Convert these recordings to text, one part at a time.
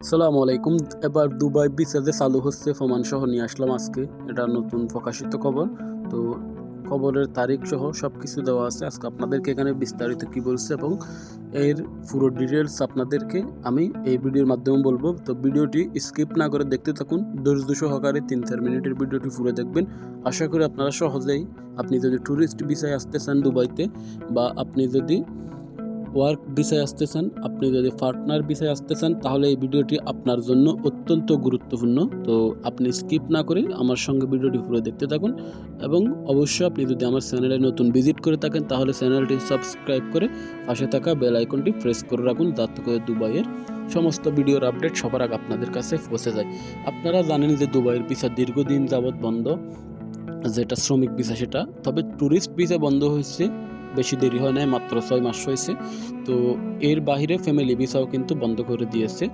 সালামু আলাইকুম। এবার দুবাই যে চালু হচ্ছে ফমান সহ নিয়ে আসলাম আজকে। এটা নতুন প্রকাশিত খবর। তো খবরের তারিখ সহ সব কিছু দেওয়া আছে। আজকে আপনাদেরকে এখানে বিস্তারিত কি বলছে এবং এর পুরো ডিটেলস আপনাদেরকে আমি এই ভিডিওর মাধ্যমে বলব। তো ভিডিওটি স্কিপ না করে দেখতে থাকুন। ধৈর্য সহকারে তিন চার মিনিটের ভিডিওটি পুরো দেখবেন। আশা করি আপনারা সহজেই আপনি যদি ট্যুরিস্ট ভিসায় আসতে চান দুবাইতে বা আপনি যদি ওয়ার্ক ভিসায় আসতে চান আপনি যদি পার্টনার ভিসায় আসতে চান তাহলে এই ভিডিওটি আপনার জন্য অত্যন্ত গুরুত্বপূর্ণ। তো আপনি স্কিপ না করে আমার সঙ্গে ভিডিওটি পুরো দেখতে থাকুন এবং অবশ্যই আপনি যদি আমার চ্যানেলে নতুন ভিজিট করে থাকেন, তাহলে চ্যানেলটি সাবস্ক্রাইব করে পাশে থাকা বেল আইকনটি প্রেস করে রাখুন, যাতে করে দুবাইয়ের সমস্ত ভিডিওর আপডেট সবার আগে আপনাদের কাছে পৌঁছে যায়। আপনারা জানেন যে দুবাইয়ের ভিসা দীর্ঘদিন যাবৎ বন্ধ, যেটা শ্রমিক ভিসা সেটা, তবে ট্যুরিস্ট ভিসা বন্ধ হয়েছে বেশি দেরি হয় নাই, মাত্র ছয় মাস হয়েছে। তো এর বাহিরে ফ্যামিলি ভিসাও কিন্তু বন্ধ করে দিয়েছে।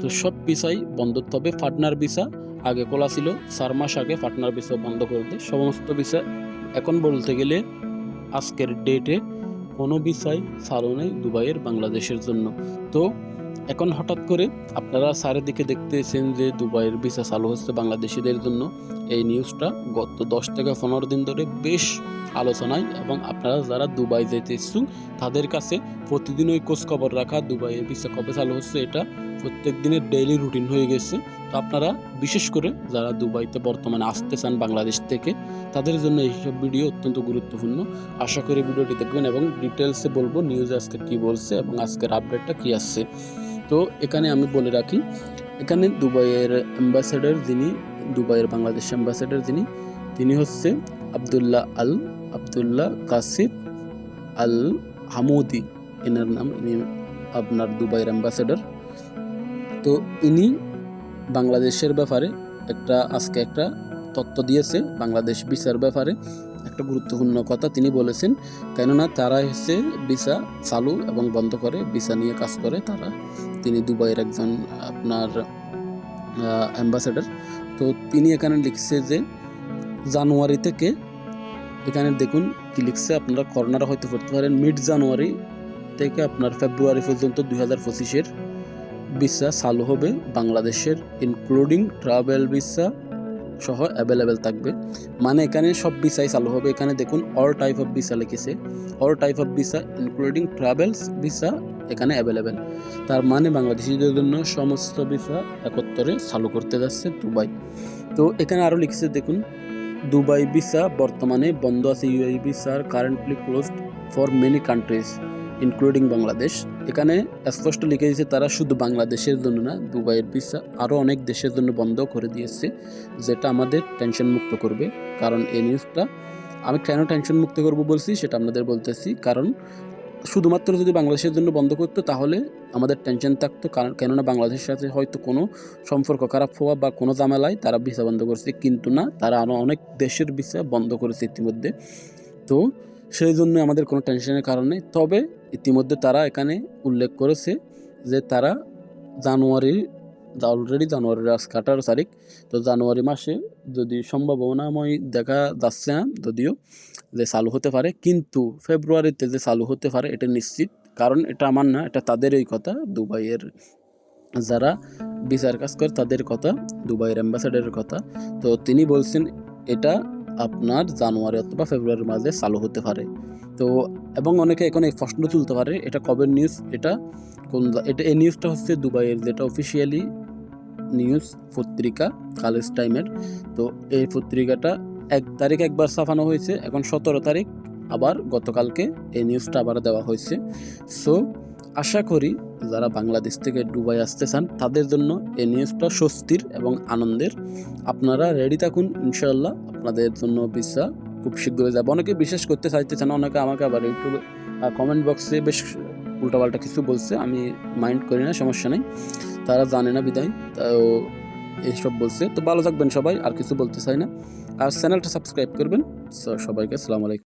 তো সব ভিসাই বন্ধ, তবে পার্টনার ভিসা আগে খোলা ছিল, চার মাস আগে পার্টনার ভিসা বন্ধ করে দেয় সমস্ত ভিসা এখন বলতে গেলে আজকের ডেটে কোনো ভিসাই চালু নেই দুবাইয়ের, বাংলাদেশের জন্য। তো এখন হঠাৎ করে আপনারা চারিদিকে দেখতেছেন যে দুবাইয়ের ভিসা চালু হচ্ছে বাংলাদেশিদের জন্য। এই নিউজটা গত দশ থেকে পনেরো দিন ধরে বেশ আলোচনায় এবং আপনারা যারা দুবাই যেতে ইচ্ছুক তাদের কাছে প্রতিদিন ওই খোঁজ খবর রাখা দুবাইয়ের ভিসা কবে চালু হচ্ছে, এটা প্রত্যেক দিনের ডেইলি রুটিন হয়ে গেছে। তো আপনারা বিশেষ করে যারা দুবাইতে বর্তমানে আসতে চান বাংলাদেশ থেকে, তাদের জন্য এইসব ভিডিও অত্যন্ত গুরুত্বপূর্ণ। আশা করি ভিডিওটি দেখবেন এবং ডিটেলসে বলব নিউজ আজকে কি বলছে এবং আজকের আপডেটটা কি আসছে। তো এখানে আমি বলে রাখি, এখানে দুবাইয়ের অ্যাম্বাসেডার যিনি, দুবাইয়ের বাংলাদেশ অ্যাম্বাসেডার যিনি, তিনি হচ্ছে Abdullah Al, Abdullah Kasif Al Hamudi এনার নাম, ইনি আপনার দুবাইয়ের অ্যাম্বাসেডর তো ইনি বাংলাদেশের ব্যাপারে একটা, আজকে একটা তত্ত্ব দিয়েছে, বাংলাদেশ ভিসার ব্যাপারে একটা গুরুত্বপূর্ণ কথা তিনি বলেছেন। কেননা তারা হচ্ছে ভিসা চালু এবং বন্ধ করে, ভিসা নিয়ে কাজ করে তারা। তিনি দুবাইয়ের একজন আপনার অ্যাম্বাসেডার তো তিনি এখানে লিখছে যে জানুয়ারি থেকে, এখানে দেখুন কি লিখছে, আপনারা কর্নার হয়তো করতে পারেন মিড জানুয়ারি থেকে আপনার ফেব্রুয়ারি পর্যন্ত দুই হাজার পঁচিশের ভিসা চালু হবে। বাংলাদেশের ইনক্লুডিং ট্রাভেল ভিসা সহ অ্যাভেলেবেল থাকবে। মানে এখানে সব ভিসাই চালু হবে। এখানে দেখুন অল টাইপ অফ ভিসা লিখেছে। All type of visa including travels visa এখানে অ্যাভেলেবেল তার মানে বাংলাদেশিদের জন্য সমস্ত ভিসা একত্তরে চালু করতে যাচ্ছে দুবাই। তো এখানে আরও লিখেছে, দেখুন, দুবাই ভিসা বর্তমানে বন্ধ আছে UAE visa currently closed for many countries including Bangladesh এখানে স্পষ্ট লিখে দিয়েছে তারা শুধু বাংলাদেশের জন্য না, দুবাইয়ের ভিসা আরও অনেক দেশের জন্য বন্ধ করে দিয়েছে, যেটা আমাদের টেনশন মুক্ত করবে। কারণ এই নিউজটা আমি কেন টেনশন মুক্ত করব বলছি, সেটা আপনাদের বলতেছি। কারণ শুধুমাত্র যদি বাংলাদেশের জন্য বন্ধ করতো, তাহলে আমাদের টেনশন থাকতো। কারণ কেননা বাংলাদেশের সাথে হয়তো কোনো সম্পর্ক খারাপ হওয়া বা কোনো জামেলায় তারা ভিসা বন্ধ করছে। কিন্তু না, তারা আরও অনেক দেশের ভিসা বন্ধ করেছে ইতিমধ্যে। তো সেই জন্য আমাদের কোনো টেনশনের কারণে। তবে ইতিমধ্যে তারা এখানে উল্লেখ করেছে যে তারা জানুয়ারি অলরেডি জানুয়ারির আজকে আঠারো তারিখ, তো জানুয়ারি মাসে যদি সম্ভাবনাময় দেখা যাচ্ছে না, যদিও যে চালু হতে পারে, কিন্তু ফেব্রুয়ারিতে যে চালু হতে পারে, এটা নিশ্চিত। কারণ এটা আমার না, এটা তাদেরই কথা, দুবাইয়ের যারা বিচার কাজ করে, তাদের কথা, দুবাইয়ের অ্যাম্বাসাডারের কথা। তো তিনি বলছেন, এটা আপনার জানুয়ারি অথবা ফেব্রুয়ারির মাঝে চালু হতে পারে। তো, এবং অনেকে এখন এই প্রশ্ন তুলতে পারে, এটা কবে নিউজ এটা কোন এটা, এই নিউজটা হচ্ছে দুবাইয়ের যেটা অফিসিয়ালি নিউজ পত্রিকা কালেজ টাইমের। তো, এই পত্রিকাটা এক তারিখ একবার ছাপানো হয়েছে, এখন সতেরো তারিখ, আবার গতকালকে এই নিউজটা আবার দেওয়া হয়েছে। সো আশা করি যারা বাংলাদেশ থেকে দুবাই আসতে চান, তাদের জন্য এই নিউজটা স্বস্তির এবং আনন্দের। আপনারা রেডি থাকুন ইনশাল্লাহ আপনাদের জন্য ভিসা খুব শীঘ্রই যাবে। অনেকে বিশ্বাস করতে চাইতেছে না, অনেকে আমাকে আবার ইউটিউবে কমেন্ট বক্সে বেশ উল্টাপাল্টা কিছু বলছে, আমি মাইন্ড করি না, সমস্যা নেই। তারা জানে না বিদায় তো এইসব বলছে। তো ভালো থাকবেন সবাই, আর কিছু বলতে চাই না। আর চ্যানেলটা সাবস্ক্রাইব করবেন। সবাইকে আসসালামু আলাইকুম।